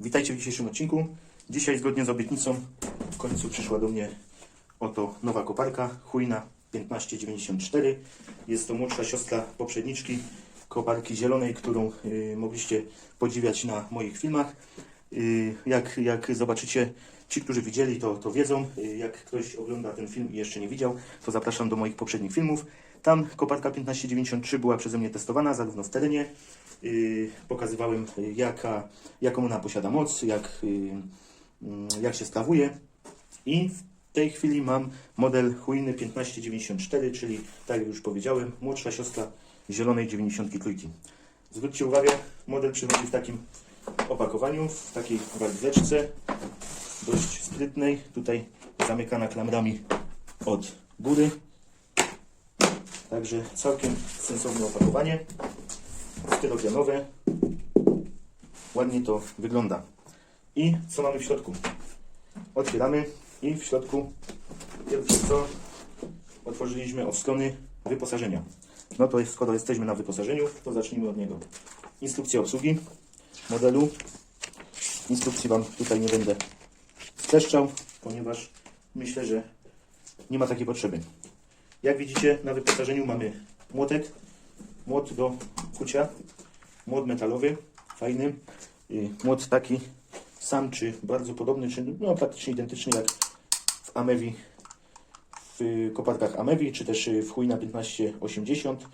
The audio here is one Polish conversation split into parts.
Witajcie w dzisiejszym odcinku. Dzisiaj zgodnie z obietnicą w końcu przyszła do mnie oto nowa koparka Chujna 1594. Jest to młodsza siostra poprzedniczki koparki zielonej, którą y, mogliście podziwiać na moich filmach. Y, jak, jak zobaczycie, ci, którzy widzieli, to, to wiedzą. Y, jak ktoś ogląda ten film i jeszcze nie widział, to zapraszam do moich poprzednich filmów. Tam koparka 1593 była przeze mnie testowana, zarówno w terenie, y, pokazywałem y, jaka, jaką ona posiada moc, jak, y, mm, jak się sprawuje. I w tej chwili mam model Huiny 1594, czyli tak jak już powiedziałem, młodsza siostra zielonej 93. Zwróćcie uwagę, model przychodzi w takim opakowaniu, w takiej walizeczce, dość sprytnej, tutaj zamykana klamrami od góry. Także całkiem sensowne opakowanie, styropianowe, ładnie to wygląda. I co mamy w środku? Otwieramy i w środku pierwsze co otworzyliśmy od strony wyposażenia. No to jest, skoro jesteśmy na wyposażeniu, to zacznijmy od niego. Instrukcja obsługi modelu. Instrukcji Wam tutaj nie będę streszczał, ponieważ myślę, że nie ma takiej potrzeby. Jak widzicie, na wyposażeniu mamy młotek, młot do kucia, młot metalowy, fajny, młot taki sam, czy bardzo podobny, czy no, praktycznie identyczny jak w Amewi, w koparkach Amewi, czy też w Chujna 1580.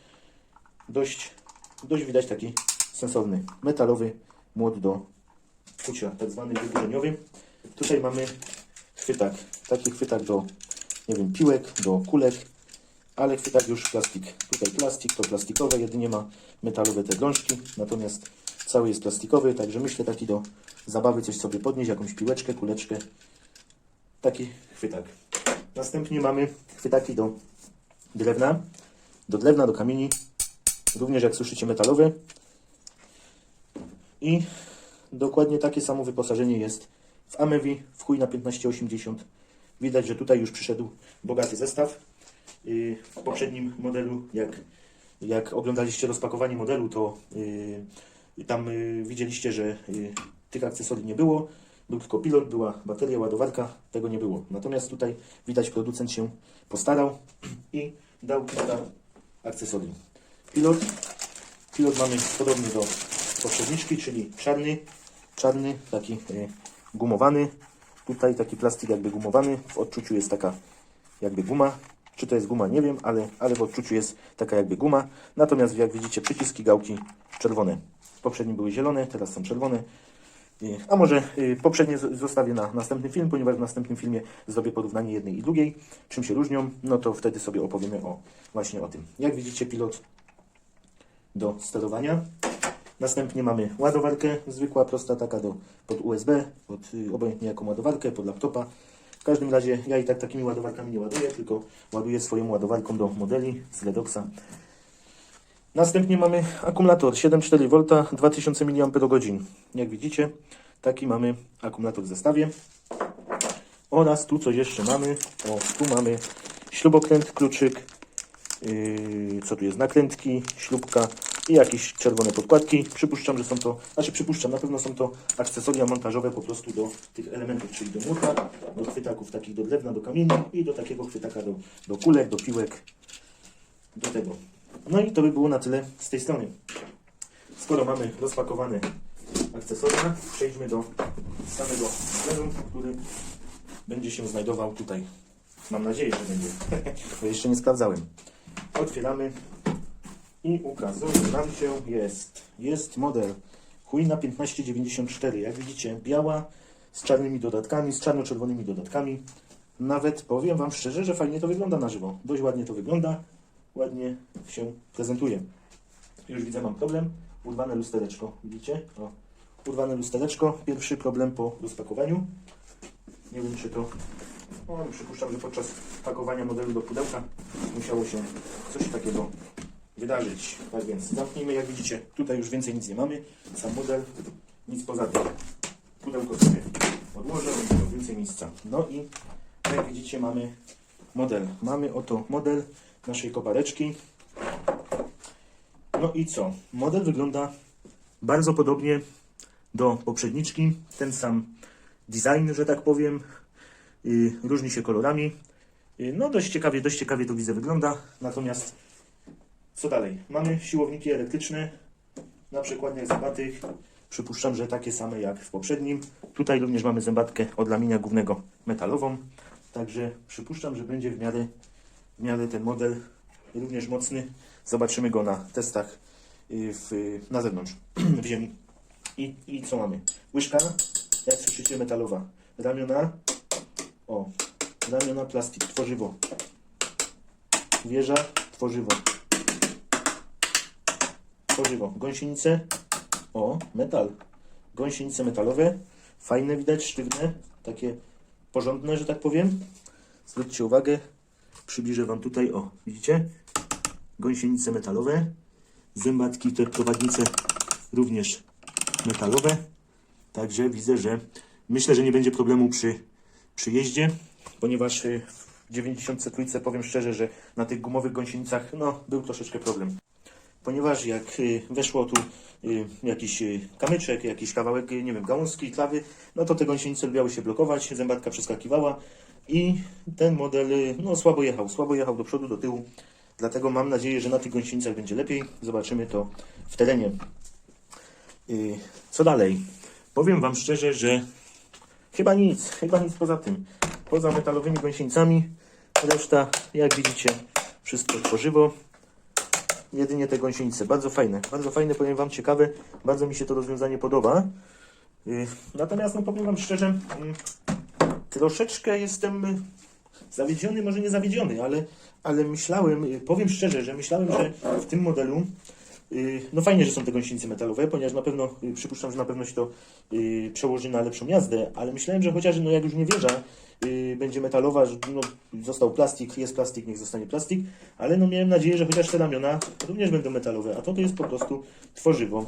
Dość, dość widać taki sensowny metalowy młot do kucia, tak zwany wygórzeniowy. Tutaj mamy chwytak, taki chwytak do, nie wiem, piłek, do kulek, ale chwytak już plastik. Tutaj plastik, to plastikowe, jedynie ma metalowe te drążki, natomiast cały jest plastikowy, także myślę taki do zabawy coś sobie podnieść, jakąś piłeczkę, kuleczkę. Taki chwytak. Następnie mamy chwytaki do drewna, do drewna, do kamieni, również jak słyszycie metalowe. I dokładnie takie samo wyposażenie jest w Amewi, w chuj na 1580. Widać, że tutaj już przyszedł bogaty zestaw. Yy, W poprzednim modelu, jak, jak oglądaliście rozpakowanie modelu, to yy, tam yy, widzieliście, że tych akcesorii nie było. Był tylko pilot, była bateria, ładowarka, tego nie było. Natomiast tutaj widać, producent się postarał i dał kilka akcesorii. Pilot, pilot mamy podobnie do poprzedniczki, czyli czarny, czarny, taki gumowany. Tutaj taki plastik jakby gumowany. W odczuciu jest taka jakby guma. Czy to jest guma, nie wiem, ale, ale w odczuciu jest taka jakby guma. Natomiast jak widzicie, przyciski, gałki czerwone. Poprzednie były zielone, teraz są czerwone. A może y, poprzednie zostawię na następny film, ponieważ w następnym filmie zrobię porównanie jednej i drugiej. Czym się różnią, no to wtedy sobie opowiemy o właśnie o tym. Jak widzicie, pilot do sterowania. Następnie mamy ładowarkę, zwykła, prosta, taka do, pod USB, pod, y, obojętnie jaką ładowarkę, pod laptopa. W każdym razie ja i tak takimi ładowarkami nie ładuję, tylko ładuję swoją ładowarką do modeli z Redoxa. Następnie mamy akumulator 7,4V 2000 mAh. Jak widzicie, taki mamy akumulator w zestawie. Oraz tu coś jeszcze mamy. O, tu mamy śrubokręt, kluczyk, Yy, co tu jest, nakrętki, śrubka i jakieś czerwone podkładki. Przypuszczam, że są to, znaczy przypuszczam, na pewno są to akcesoria montażowe po prostu do tych elementów, czyli do młota, do chwytaków takich do drewna, do kamieni i do takiego chwytaka do, do kulek, do piłek, do tego. No i to by było na tyle z tej strony. Skoro mamy rozpakowane akcesoria, przejdźmy do samego modelu, który będzie się znajdował tutaj. Mam nadzieję, że będzie, bo jeszcze nie sprawdzałem. Otwieramy i ukazuje nam się, jest, jest model Huina 1594. Jak widzicie, biała z czarnymi dodatkami, z czarno-czerwonymi dodatkami. Nawet powiem Wam szczerze, że fajnie to wygląda na żywo. Dość ładnie to wygląda, ładnie się prezentuje. Już widzę, mam problem. Urwane lustereczko, widzicie? O, urwane lustereczko. Pierwszy problem po rozpakowaniu. Nie wiem, czy to no, przypuszczam, że podczas pakowania modelu do pudełka musiało się coś takiego wydarzyć. Tak więc zamknijmy, jak widzicie, tutaj już więcej nic nie mamy. Sam model, nic poza tym. Pudełko sobie odłożę, będzie więcej miejsca. No i jak widzicie mamy model. Mamy oto model naszej kopareczki. No i co? Model wygląda bardzo podobnie do poprzedniczki. Ten sam design, że tak powiem. Y, różni się kolorami. Y, no dość ciekawie, dość ciekawie to widzę wygląda. Natomiast co dalej? Mamy siłowniki elektryczne na przykładniach zębatych. Przypuszczam, że takie same jak w poprzednim. Tutaj również mamy zębatkę od ramienia głównego metalową. Także przypuszczam, że będzie w miarę, w miarę ten model również mocny. Zobaczymy go na testach y, w, na zewnątrz, w ziemi. I, I co mamy? Łyżka, jak słyszycie, metalowa. Ramiona, o, ramiona plastik, tworzywo. Wieża, tworzywo. Tworzywo. Gąsienice, o, metal. Gąsienice metalowe, fajne widać, sztywne, takie porządne, że tak powiem. Zwróćcie uwagę, przybliżę Wam tutaj, o, widzicie? Gąsienice metalowe, zębatki, te prowadnice również metalowe. Także widzę, że myślę, że nie będzie problemu przy, przy jeździe, ponieważ y, w 93 powiem szczerze, że na tych gumowych gąsienicach no, był troszeczkę problem. Ponieważ jak y, weszło tu y, jakiś y, kamyczek, jakiś kawałek, nie wiem, gałązki, klawy, no to te gąsienice lubiały się blokować, zębatka przeskakiwała i ten model no, słabo jechał, słabo jechał do przodu, do tyłu. Dlatego mam nadzieję, że na tych gąsienicach będzie lepiej. Zobaczymy to w terenie. Co dalej? Powiem Wam szczerze, że chyba nic, chyba nic poza tym. Poza metalowymi gąsienicami, reszta, jak widzicie, wszystko tworzywo. Jedynie te gąsienice, bardzo fajne, bardzo fajne, powiem Wam, ciekawe, bardzo mi się to rozwiązanie podoba. Y, Natomiast, no powiem Wam szczerze, mm, troszeczkę jestem zawiedziony, może nie zawiedziony, ale, ale myślałem, y, powiem szczerze, że myślałem, że w tym modelu y, no fajnie, że są te gąsienice metalowe, ponieważ na pewno, przypuszczam, że na pewno się to przełoży na lepszą jazdę, ale myślałem, że chociaż no jak już nie wieża y, będzie metalowa, że no, został plastik, jest plastik, niech zostanie plastik, ale no miałem nadzieję, że chociaż te ramiona również będą metalowe, a to to jest po prostu tworzywo.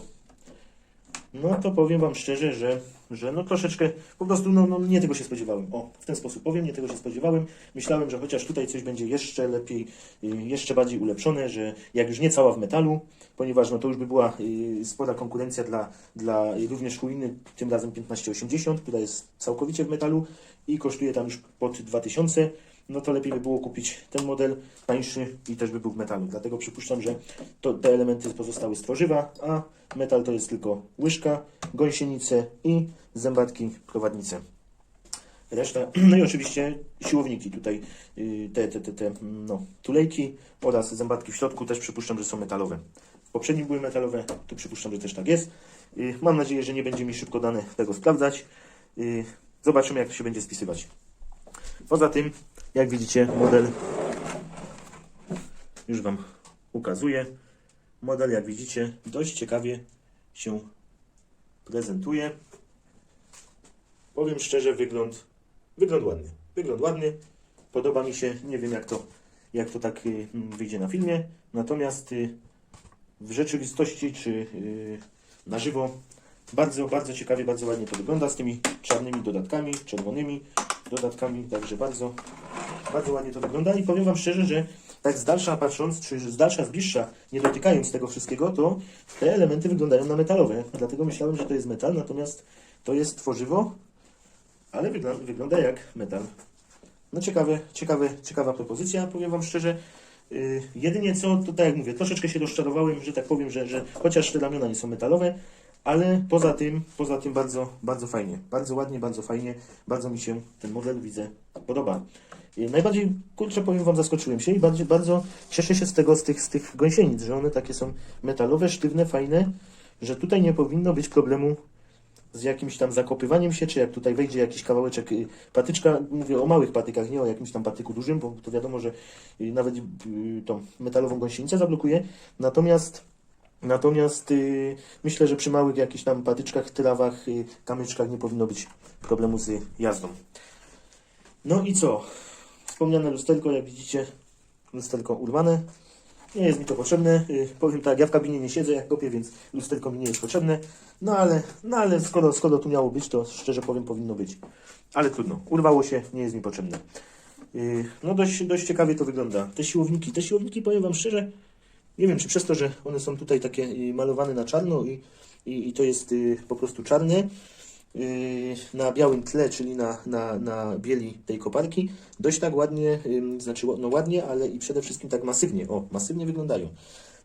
No to powiem Wam szczerze, że, że no troszeczkę, po prostu no, no nie tego się spodziewałem. O, w ten sposób powiem, nie tego się spodziewałem. Myślałem, że chociaż tutaj coś będzie jeszcze lepiej, y, jeszcze bardziej ulepszone, że jak już nie cała w metalu, ponieważ no to już by była y, spora konkurencja dla, dla również Huiny, tym razem 1580, która jest całkowicie w metalu i kosztuje tam już pod 2000 no to lepiej by było kupić ten model tańszy i też by był w metalu. Dlatego przypuszczam, że to, te elementy pozostały z tworzywa, a metal to jest tylko łyżka, gąsienice i zębatki prowadnice. Reszta, no i oczywiście siłowniki tutaj, yy, te, te, te, te no, tulejki oraz zębatki w środku też przypuszczam, że są metalowe. W poprzednim były metalowe, tu przypuszczam, że też tak jest. Yy, mam nadzieję, że nie będzie mi szybko dane tego sprawdzać. Yy, zobaczymy, jak to się będzie spisywać. Poza tym, jak widzicie, model już Wam ukazuję. Model, jak widzicie, dość ciekawie się prezentuje. Powiem szczerze, wygląd, wygląd ładny. Wygląd ładny. Podoba mi się. Nie wiem, jak to, jak to tak y, wyjdzie na filmie. Natomiast y, w rzeczywistości czy y, na żywo bardzo, bardzo ciekawie, bardzo ładnie to wygląda z tymi czarnymi dodatkami, czerwonymi dodatkami. Także bardzo, bardzo ładnie to wygląda i powiem Wam szczerze, że tak z dalsza patrząc, czy z dalsza, z bliższa, nie dotykając tego wszystkiego, to te elementy wyglądają na metalowe. Dlatego myślałem, że to jest metal, natomiast to jest tworzywo, ale wygląda, wygląda jak metal. No ciekawe, ciekawe, ciekawa propozycja, powiem Wam szczerze. Yy, jedynie co, to tak jak mówię, troszeczkę się rozczarowałem, że tak powiem, że, że chociaż te ramiona nie są metalowe, ale poza tym, poza tym bardzo, bardzo fajnie, bardzo ładnie, bardzo fajnie, bardzo mi się ten model, widzę, podoba. Najbardziej, kurczę, powiem Wam, zaskoczyłem się i bardzo, bardzo cieszę się z tego, z tych, z tych gąsienic, że one takie są metalowe, sztywne, fajne, że tutaj nie powinno być problemu z jakimś tam zakopywaniem się, czy jak tutaj wejdzie jakiś kawałeczek y, patyczka, mówię o małych patykach, nie o jakimś tam patyku dużym, bo to wiadomo, że y, nawet y, tą metalową gąsienicę zablokuje. Natomiast natomiast y, myślę, że przy małych jakichś tam patyczkach, trawach, y, kamyczkach nie powinno być problemu z jazdą. No i co? Wspomniane lusterko, jak widzicie, lusterko urwane. Nie jest mi to potrzebne. Y, Powiem tak, ja w kabinie nie siedzę, jak kopię, więc lusterko mi nie jest potrzebne. No ale, no ale skoro, skoro tu miało być, to szczerze powiem, powinno być. Ale trudno, urwało się, nie jest mi potrzebne. Y, No dość, dość ciekawie to wygląda. Te siłowniki, te siłowniki powiem Wam szczerze, nie wiem czy przez to, że one są tutaj takie y, malowane na czarno i, i, i to jest y, po prostu czarne y, na białym tle, czyli na, na, na bieli tej koparki. Dość tak ładnie, znaczy no ładnie, ale i przede wszystkim tak masywnie. O, masywnie wyglądają.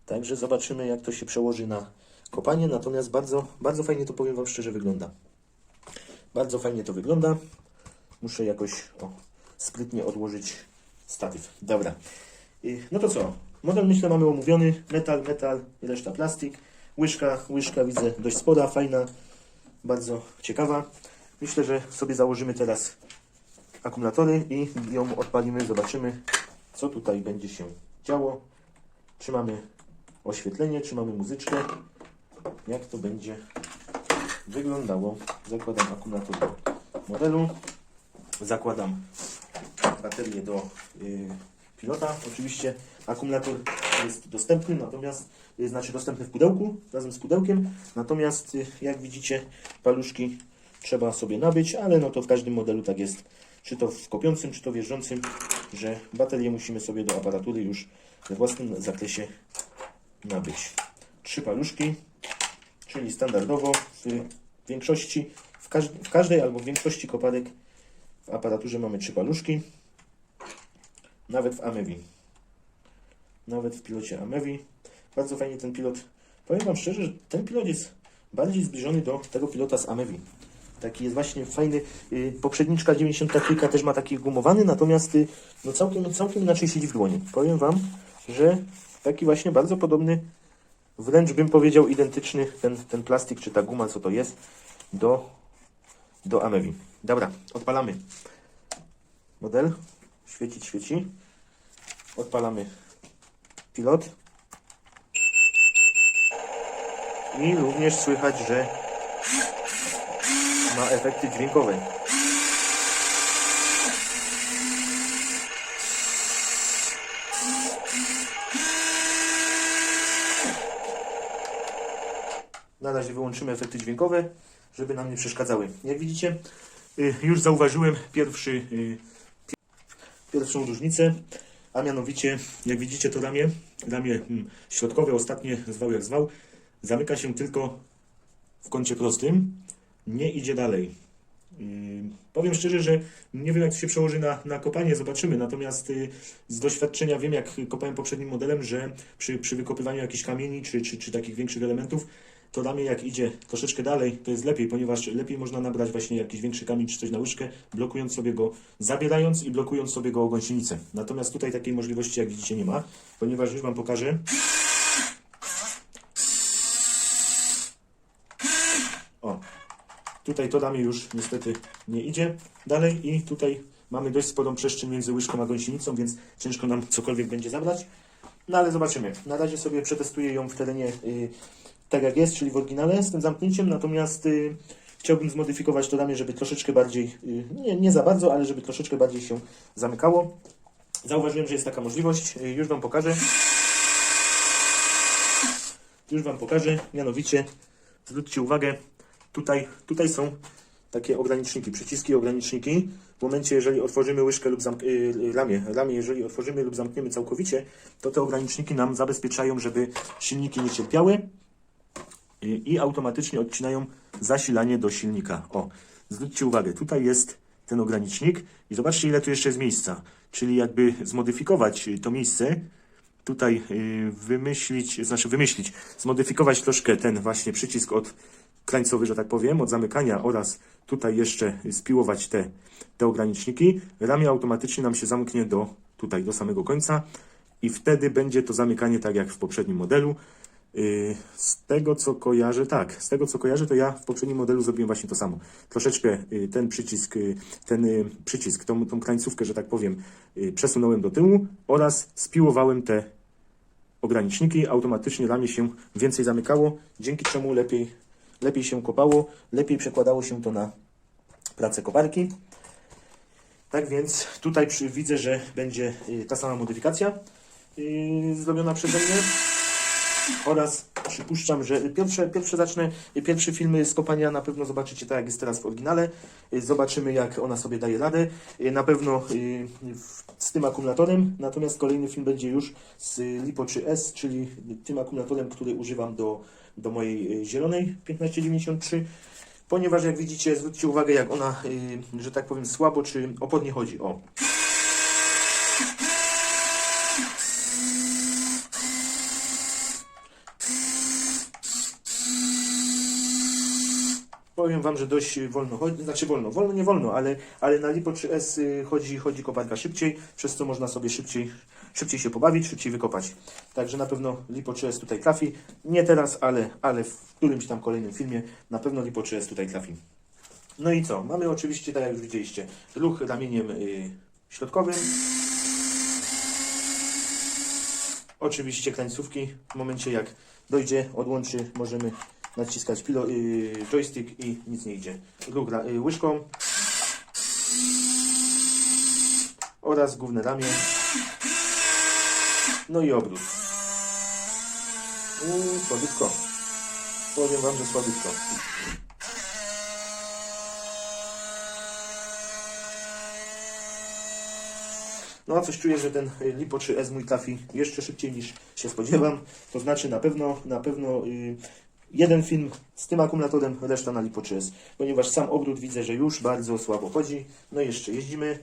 Także zobaczymy, jak to się przełoży na kopanie. Natomiast bardzo, bardzo fajnie to powiem Wam szczerze wygląda. Bardzo fajnie to wygląda. Muszę jakoś o, sprytnie odłożyć statyw. Dobra. No to co? Model myślę mamy omówiony. Metal, metal, reszta plastik. Łyżka, łyżka widzę dość spora, fajna, bardzo ciekawa. Myślę, że sobie założymy teraz akumulatory i ją odpalimy, zobaczymy co tutaj będzie się działo. Czy mamy oświetlenie, czy mamy muzyczkę. Jak to będzie wyglądało. Zakładam akumulator do modelu. Zakładam baterię do y, pilota. Oczywiście akumulator jest dostępny, natomiast y, znaczy dostępny w pudełku razem z pudełkiem. Natomiast y, jak widzicie, paluszki trzeba sobie nabyć, ale no to w każdym modelu tak jest. Czy to w kopiącym, czy to wjeżdżącym, że baterię musimy sobie do aparatury już we własnym zakresie nabyć. Trzy paluszki, czyli standardowo w większości, w, każ w każdej albo w większości koparek w aparaturze mamy trzy paluszki. Nawet w Amewi. Nawet w pilocie Amewi. Bardzo fajnie ten pilot. Powiem Wam szczerze, że ten pilot jest bardziej zbliżony do tego pilota z Amewi. Taki jest właśnie fajny. y, Poprzedniczka 93 też ma taki gumowany, natomiast y, no całkiem, całkiem inaczej siedzi w dłoni. Powiem Wam, że taki właśnie bardzo podobny, wręcz bym powiedział identyczny ten, ten plastik, czy ta guma, co to jest, do, do Amewi. Dobra, odpalamy. Model. Świecić, świeci. Odpalamy pilot. I również słychać, że ma efekty dźwiękowe. Na razie wyłączymy efekty dźwiękowe, żeby nam nie przeszkadzały. Jak widzicie, y, już zauważyłem pierwszy, y, pi- pierwszą różnicę, a mianowicie, jak widzicie, to ramię, ramię mm, środkowe, ostatnie, zwał jak zwał, zamyka się tylko w kącie prostym, nie idzie dalej. Yy, powiem szczerze, że nie wiem, jak to się przełoży na, na kopanie, zobaczymy. Natomiast yy, z doświadczenia wiem, jak kopałem poprzednim modelem, że przy, przy wykopywaniu jakichś kamieni czy, czy, czy takich większych elementów, to ramię jak idzie troszeczkę dalej, to jest lepiej, ponieważ lepiej można nabrać właśnie jakiś większy kamień czy coś na łyżkę, blokując sobie go, zabierając i blokując sobie go o gąsienicę. Natomiast tutaj takiej możliwości, jak widzicie, nie ma, ponieważ już Wam pokażę. O, Tutaj to ramię już niestety nie idzie dalej i tutaj mamy dość sporą przestrzeń między łyżką a gąsienicą, więc ciężko nam cokolwiek będzie zabrać. No ale zobaczymy. Na razie sobie przetestuję ją w terenie y, tak jak jest, czyli w oryginale z tym zamknięciem, natomiast y, chciałbym zmodyfikować to ramię, żeby troszeczkę bardziej, y, nie, nie za bardzo, ale żeby troszeczkę bardziej się zamykało. Zauważyłem, że jest taka możliwość, y, już Wam pokażę. Już Wam pokażę, mianowicie zwróćcie uwagę, tutaj, tutaj są takie ograniczniki, przyciski ograniczniki. W momencie, jeżeli otworzymy łyżkę lub zamk- y, ramię, ramię, jeżeli otworzymy lub zamkniemy całkowicie, to te ograniczniki nam zabezpieczają, żeby silniki nie cierpiały i automatycznie odcinają zasilanie do silnika. O, zwróćcie uwagę, tutaj jest ten ogranicznik i zobaczcie, ile tu jeszcze jest miejsca. Czyli jakby zmodyfikować y, to miejsce, tutaj y, wymyślić, znaczy wymyślić, zmodyfikować troszkę ten właśnie przycisk od krańcowy, że tak powiem, od zamykania oraz tutaj jeszcze spiłować te, te ograniczniki, ramię automatycznie nam się zamknie do tutaj, do samego końca i wtedy będzie to zamykanie tak jak w poprzednim modelu. Yy, Z tego co kojarzę, tak, z tego co kojarzę, to ja w poprzednim modelu zrobiłem właśnie to samo. Troszeczkę yy, ten przycisk, yy, ten yy, przycisk, tą, tą krańcówkę, że tak powiem, yy, przesunąłem do tyłu oraz spiłowałem te ograniczniki, automatycznie ramię się więcej zamykało, dzięki czemu lepiej, lepiej się kopało, lepiej przekładało się to na pracę koparki. Tak więc tutaj przy, widzę, że będzie y, ta sama modyfikacja y, zrobiona przeze mnie oraz przypuszczam, że pierwsze, pierwsze zacznę, pierwsze filmy z kopania na pewno zobaczycie tak jak jest teraz w oryginale. Zobaczymy jak ona sobie daje radę. Na pewno y, z tym akumulatorem, natomiast kolejny film będzie już z Lipo 3S, czyli tym akumulatorem, który używam do do mojej y, zielonej 1593, ponieważ jak widzicie, zwróćcie uwagę jak ona, y, że tak powiem, słabo czy opodnie chodzi. O. Powiem Wam, że dość wolno chodzi, znaczy wolno, wolno nie wolno, ale, ale na Lipo 3S y, chodzi, chodzi koparka szybciej, przez co można sobie szybciej, szybciej się pobawić, szybciej wykopać. Także na pewno Lipo 3S tutaj trafi. Nie teraz, ale, ale w którymś tam kolejnym filmie na pewno Lipo 3S tutaj trafi. No i co? Mamy oczywiście, tak jak już widzieliście, ruch ramieniem y, środkowym. Oczywiście krańcówki. W momencie jak dojdzie, odłączy, możemy naciskać pilo, y, joystick i nic nie idzie. Ruch y, łyżką oraz główne ramię. No i obrót. Uuu, słabiutko. Powiem Wam, że słabiutko. No a coś czuję, że ten y, Lipo 3S mój trafi jeszcze szybciej niż się spodziewam. To znaczy na pewno, na pewno y, jeden film z tym akumulatorem, reszta na Lipo 3S. Ponieważ sam obrót widzę, że już bardzo słabo chodzi. No i jeszcze jeździmy.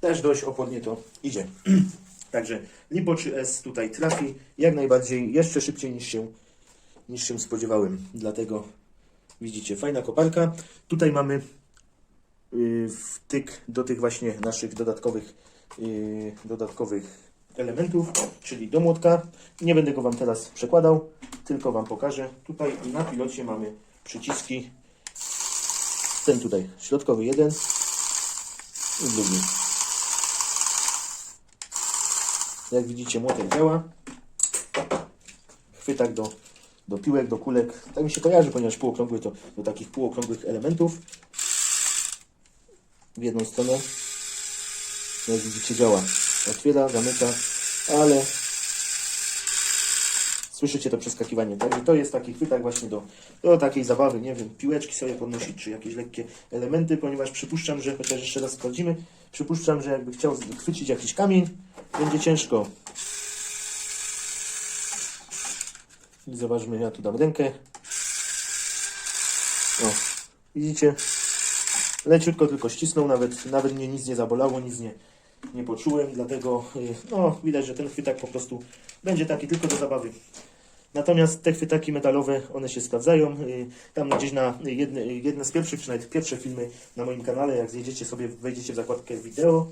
Też dość opodnie to idzie. Także Lipo 3S tutaj trafi jak najbardziej, jeszcze szybciej niż się, niż się spodziewałem. Dlatego Widzicie, fajna koparka. Tutaj mamy yy, wtyk do tych właśnie naszych dodatkowych, yy, dodatkowych elementów, czyli do młotka. Nie będę go Wam teraz przekładał, tylko Wam pokażę. Tutaj na pilocie mamy przyciski. Ten tutaj, środkowy jeden i drugi. Jak widzicie, młotek działa. Chwytak do do piłek, do kulek. Tak mi się kojarzy, ponieważ półokrągły to do takich półokrągłych elementów. W jedną stronę, jak widzicie, działa. Otwiera, zamyka, ale słyszycie to przeskakiwanie. Także to jest taki chwytak właśnie do, do takiej zabawy, nie wiem, piłeczki sobie podnosić, czy jakieś lekkie elementy, ponieważ przypuszczam, że, chociaż jeszcze raz sprawdzimy, przypuszczam, że jakby chciał chwycić jakiś kamień, będzie ciężko. I zobaczmy, ja tu dam rękę. O, widzicie? Leciutko tylko ścisnął, nawet, nawet mnie nic nie zabolało, nic nie, nie poczułem, dlatego y, no, widać, że ten chwytak po prostu będzie taki tylko do zabawy. Natomiast te chwytaki metalowe, one się sprawdzają. Y, Tam gdzieś na jedne, jedne z pierwszych, czy nawet pierwsze filmy na moim kanale, jak zjedziecie sobie, wejdziecie w zakładkę wideo,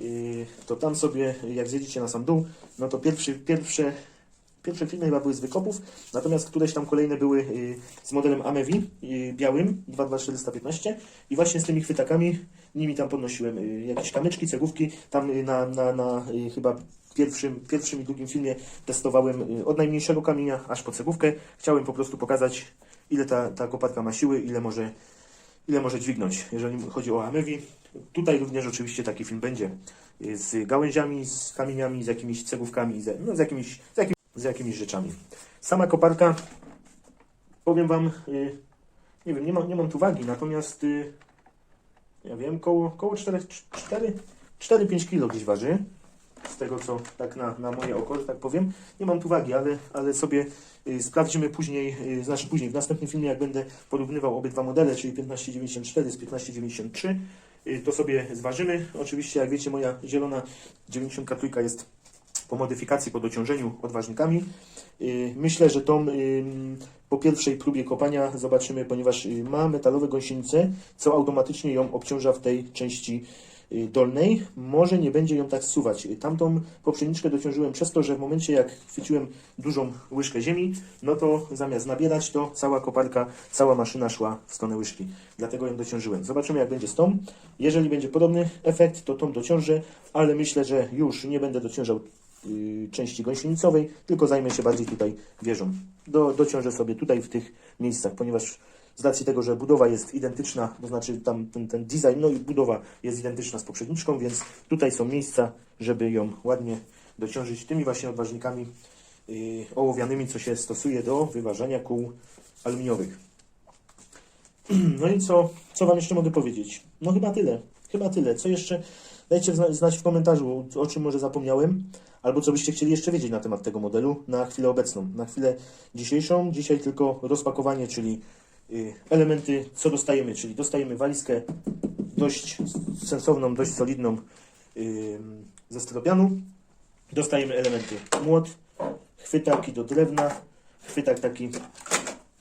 y, to tam sobie, jak zjedziecie na sam dół, no to pierwszy, pierwsze Pierwsze filmy chyba były z wykopów, natomiast któreś tam kolejne były y, z modelem Amevi y, białym 22415 i właśnie z tymi chwytakami, nimi tam podnosiłem y, jakieś kamyczki, cegówki. Tam na, na, na chyba pierwszym, pierwszym i drugim filmie testowałem od najmniejszego kamienia aż po cegówkę. Chciałem po prostu pokazać, ile ta, ta koparka ma siły, ile może, ile może dźwignąć, jeżeli chodzi o Amevi. Tutaj również oczywiście taki film będzie z gałęziami, z kamieniami, z jakimiś cegówkami, z, no, z, jakimiś, z jakimiś z jakimiś rzeczami. Sama koparka, powiem Wam, y, nie wiem, nie, ma, nie mam tu wagi, natomiast y, ja wiem, koło, koło 4-5 kg gdzieś waży. Z tego co tak na, na moje oko, że tak powiem. Nie mam tu wagi, ale, ale sobie y, sprawdzimy później, y, znaczy później, w następnym filmie, jak będę porównywał obydwa modele, czyli 1594 z 1593, y, to sobie zważymy. Oczywiście, jak wiecie, moja zielona 93 jest po modyfikacji, po dociążeniu odważnikami. Yy, Myślę, że tą yy, po pierwszej próbie kopania zobaczymy, ponieważ yy, ma metalowe gąsienice, co automatycznie ją obciąża w tej części dolnej. Może nie będzie ją tak zsuwać. Yy, Tamtą poprzedniczkę dociążyłem przez to, że w momencie jak chwyciłem dużą łyżkę ziemi, no to zamiast nabierać, to cała koparka, cała maszyna szła w stronę łyżki. Dlatego ją dociążyłem. Zobaczymy jak będzie z tą. Jeżeli będzie podobny efekt, to tą dociążę, ale myślę, że już nie będę dociążał y, części gąsienicowej, tylko zajmę się bardziej tutaj wieżą. Do, dociążę sobie tutaj w tych miejscach, ponieważ z racji tego, że budowa jest identyczna, to znaczy tam ten, ten design, no i budowa jest identyczna z poprzedniczką, więc tutaj są miejsca, żeby ją ładnie dociążyć tymi właśnie odważnikami y, ołowianymi, co się stosuje do wyważania kół aluminiowych. No i co, co Wam jeszcze mogę powiedzieć? No chyba tyle. Chyba tyle. Co jeszcze, Dajcie zna- znać w komentarzu, o czym może zapomniałem, albo co byście chcieli jeszcze wiedzieć na temat tego modelu na chwilę obecną. Na chwilę dzisiejszą, dzisiaj tylko rozpakowanie, czyli y, elementy, co dostajemy, czyli dostajemy walizkę dość sensowną, dość solidną y, ze styropianu. Dostajemy elementy młot, chwytaki do drewna, chwytak taki,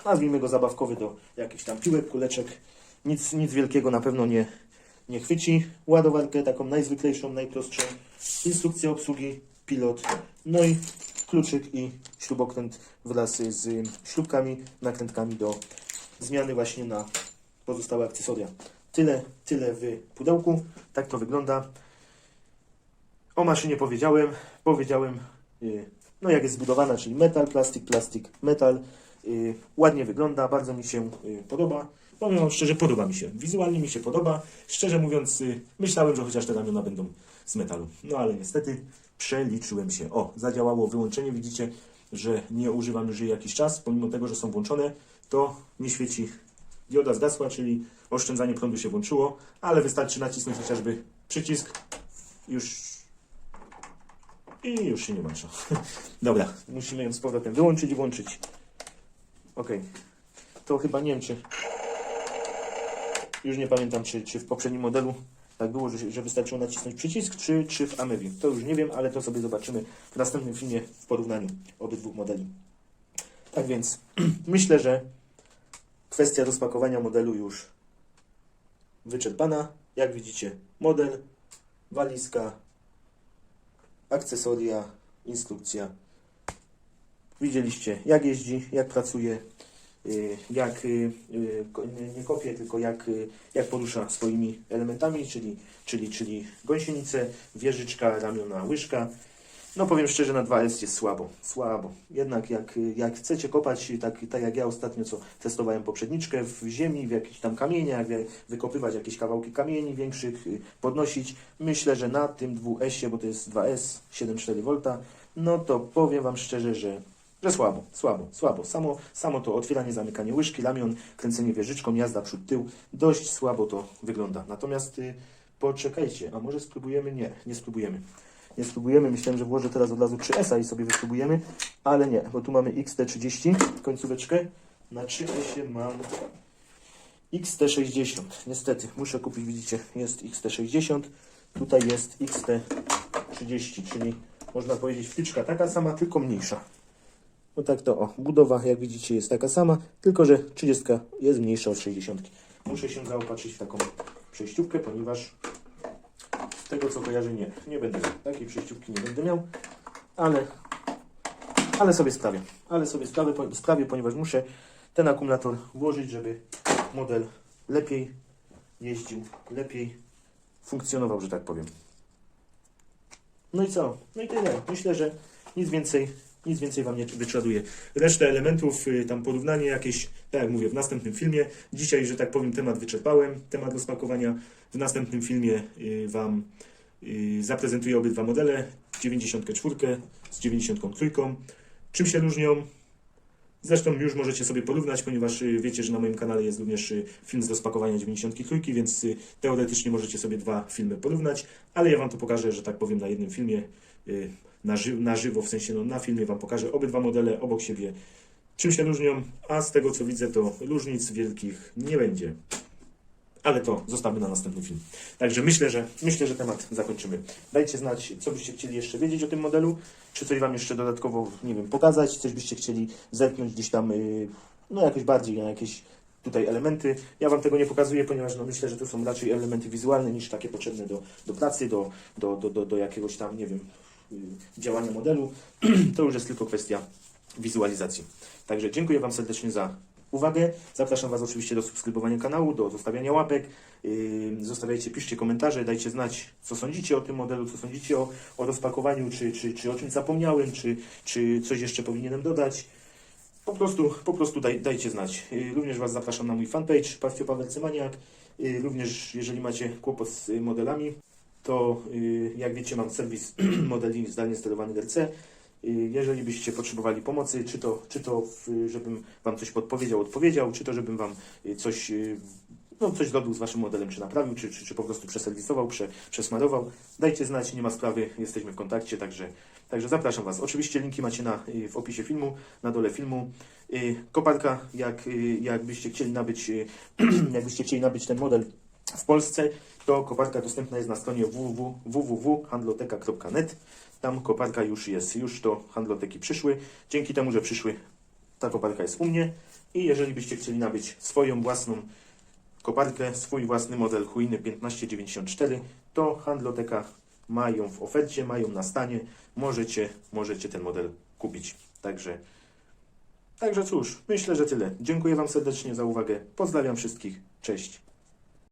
nazwijmy go zabawkowy do jakichś tam piłek, kuleczek. Nic, nic wielkiego na pewno nie, nie chwyci. Ładowarkę taką najzwyklejszą, najprostszą. Instrukcja obsługi, pilot, no i kluczyk i śrubokręt wraz z śrubkami, nakrętkami do zmiany właśnie na pozostałe akcesoria. Tyle, tyle w pudełku. Tak to wygląda. O maszynie powiedziałem. Powiedziałem, y, no jak jest zbudowana, czyli metal, plastik, plastik, metal. Y, Ładnie wygląda, bardzo mi się y, podoba. Powiem Wam szczerze, podoba mi się. Wizualnie mi się podoba. Szczerze mówiąc, myślałem, że chociaż te ramiona będą z metalu. No ale niestety przeliczyłem się. O, zadziałało wyłączenie. Widzicie, że nie używam już jej jakiś czas. Pomimo tego, że są włączone, to nie świeci. Dioda zgasła, czyli oszczędzanie prądu się włączyło, ale wystarczy nacisnąć chociażby przycisk. Już i już się nie włącza. Dobra, musimy ją z powrotem wyłączyć i włączyć. Ok. To chyba nie wiem, czy. Już nie pamiętam, czy, czy w poprzednim modelu tak było, że, że wystarczyło nacisnąć przycisk, czy, czy w Amewi. To już nie wiem, ale to sobie zobaczymy w następnym filmie w porównaniu obydwu modeli. Tak więc myślę, że kwestia rozpakowania modelu już wyczerpana. Jak widzicie, model, walizka, akcesoria, instrukcja. Widzieliście, jak jeździ, jak pracuje, jak y, y, nie- kopie, tylko jak, y, jak porusza swoimi elementami, czyli, czyli, czyli gąsienicę, wieżyczka, ramiona, łyżka. No powiem szczerze, na 2S jest słabo, słabo. Jednak jak, y, jak chcecie kopać, tak, tak jak ja ostatnio, co testowałem poprzedniczkę w ziemi, w jakichś tam kamieniach, wy- wykopywać jakieś kawałki kamieni większych, y, podnosić, myślę, że na tym 2S, bo to jest 2S, 7,4 V, no to powiem Wam szczerze, że, że słabo, słabo, słabo. Samo, samo to otwieranie, zamykanie łyżki, lamion, kręcenie wieżyczką, jazda przód, tył, dość słabo to wygląda. Natomiast y, poczekajcie, a może spróbujemy? Nie, nie spróbujemy. Nie spróbujemy, myślałem, że włożę teraz od razu 3S i sobie wyspróbujemy, ale nie, bo tu mamy XT30, końcóweczkę. Na 3S mam XT60. Niestety, muszę kupić, widzicie, jest XT60, tutaj jest XT30, czyli można powiedzieć wtyczka taka sama, tylko mniejsza. No tak to, o, budowa jak widzicie jest taka sama, tylko że 30 jest mniejsza od 60. Muszę się zaopatrzyć w taką przejściówkę, ponieważ z tego co kojarzę nie, nie będę. Takiej przejściówki nie będę miał, ale, ale sobie sprawię. Ale sobie sprawię, sprawię, ponieważ muszę ten akumulator włożyć, żeby model lepiej jeździł, lepiej funkcjonował, że tak powiem. No i co? No i tyle. Myślę, że nic więcej, nic więcej Wam nie wyczaruję. Resztę elementów, y, tam porównanie jakieś, tak jak mówię, w następnym filmie. Dzisiaj, że tak powiem, temat wyczerpałem, temat rozpakowania. W następnym filmie y, Wam y, zaprezentuję obydwa modele, 94 z 93. Czym się różnią? Zresztą już możecie sobie porównać, ponieważ wiecie, że na moim kanale jest również film z rozpakowania 93, więc teoretycznie możecie sobie dwa filmy porównać, ale ja Wam to pokażę, że tak powiem, na jednym filmie, na, ży na żywo, w sensie no, na filmie Wam pokażę obydwa modele obok siebie, czym się różnią, a z tego co widzę, to różnic wielkich nie będzie. Ale to zostawmy na następny film. Także myślę, że myślę, że temat zakończymy. Dajcie znać, co byście chcieli jeszcze wiedzieć o tym modelu, czy coś Wam jeszcze dodatkowo, nie wiem, pokazać, coś byście chcieli zerknąć gdzieś tam, yy, no jakoś bardziej na jakieś tutaj elementy. Ja Wam tego nie pokazuję, ponieważ no, myślę, że to są raczej elementy wizualne niż takie potrzebne do, do pracy, do, do, do, do, do jakiegoś tam, nie wiem, działania modelu. to już jest tylko kwestia wizualizacji. Także dziękuję Wam serdecznie za uwagę. Zapraszam Was oczywiście do subskrybowania kanału, do zostawiania łapek. Yy, Zostawiajcie, piszcie komentarze, dajcie znać, co sądzicie o tym modelu, co sądzicie o, o rozpakowaniu, czy, czy, czy o czymś zapomniałem, czy, czy coś jeszcze powinienem dodać. Po prostu, po prostu daj, dajcie znać. Yy, Również Was zapraszam na mój fanpage, Pastio Paweł Cymaniak. Również jeżeli macie kłopot z y, modelami, to yy, jak wiecie mam serwis modeli zdalnie sterowany RC. Y, Jeżeli byście potrzebowali pomocy, czy to, czy to żebym Wam coś podpowiedział, odpowiedział, czy to żebym Wam y, coś y, no, coś lodu z waszym modelem czy naprawił, czy, czy, czy po prostu przeserwisował, prze, przesmarował, dajcie znać, nie ma sprawy, jesteśmy w kontakcie, także, także zapraszam was. Oczywiście linki macie na, y, w opisie filmu, na dole filmu. Y, Koparka, jak, y, jakbyście chcieli nabyć, y, jakbyście chcieli nabyć ten model w Polsce, to koparka dostępna jest na stronie www- www.handloteka.net. Tam koparka już jest, już to handloteki przyszły. Dzięki temu, że przyszły, ta koparka jest u mnie. I jeżeli byście chcieli nabyć swoją własną koparkę, swój własny model Huiny 1594, to handloteka mają w ofercie, mają na stanie. Możecie, możecie ten model kupić. Także, także cóż, myślę, że tyle. Dziękuję Wam serdecznie za uwagę. Pozdrawiam wszystkich. Cześć.